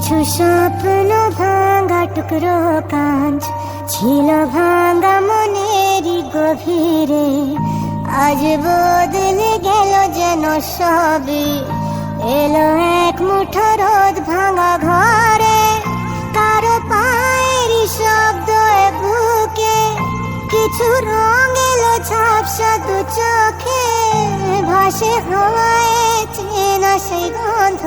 কিছু স্বপ্ন ভাঙা টুকরো কাঁচ, ছিল ভাঙা মনেরই গভীরে। আজ বদলে গেল যেন সবই এলো এক মুঠো রোদ ভাঙা ঘরে, কারও পায়েরই শব্দ বুকে। কিছু রং এলো ঝাপসা দু চোখে, ভাসে হওয়ায় চেনা সেই গন্ধ।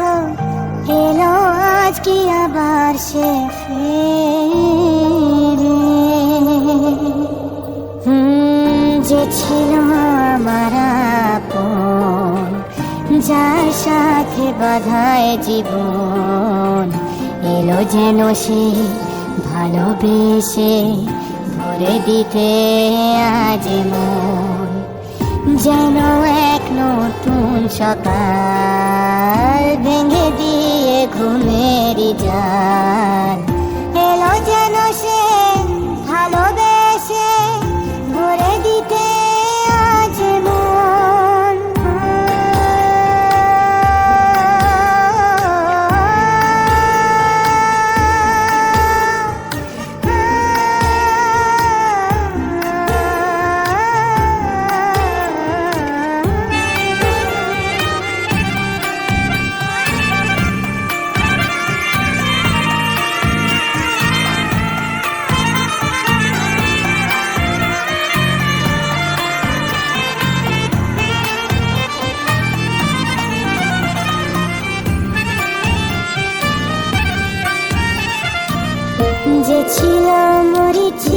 এলো আজ কি আবার সে ফিরে। যে ছিল আমার আপন, যার সাথে বাধায় জীবন, এলো যেন সে ভালোবেসে ভরে দিতে আজ মন যেন এক নতুন সকাল मेरी जान। যে ছিল মরিচিকা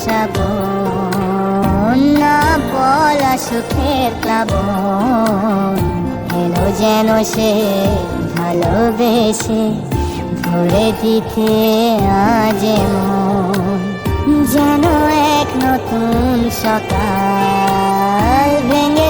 শ্রাবণ না বলা সুখের প্লাবন। এলো যেন সে ভালোবেসে ভরে দিতে আজ যেন এক নতুন সকাল ভেঙে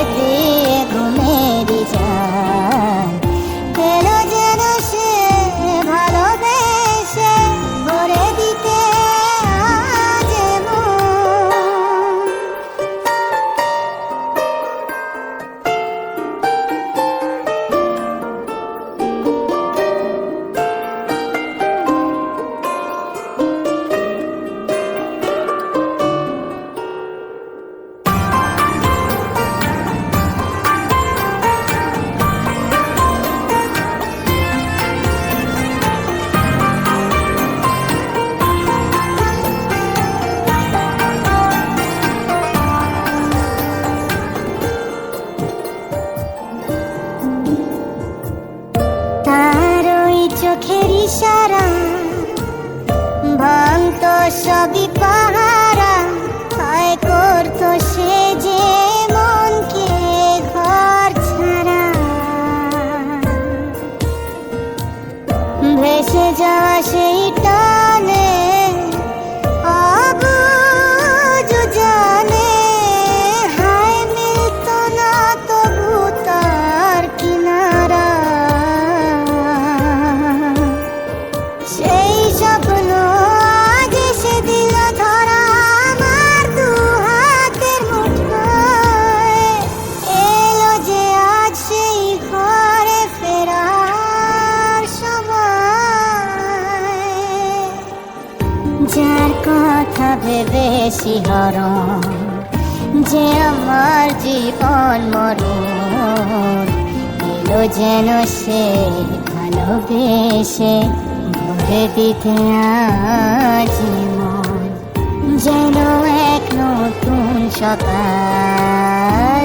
চোখের ইশারা ভাঙত সবই পাহারা কথা ভেবে শিহরণ যে আমার জীবন মরণ, এলো যেন সে ভালোবেসে, ভরে দিতে আজ মন যেন এক নতুন সকাল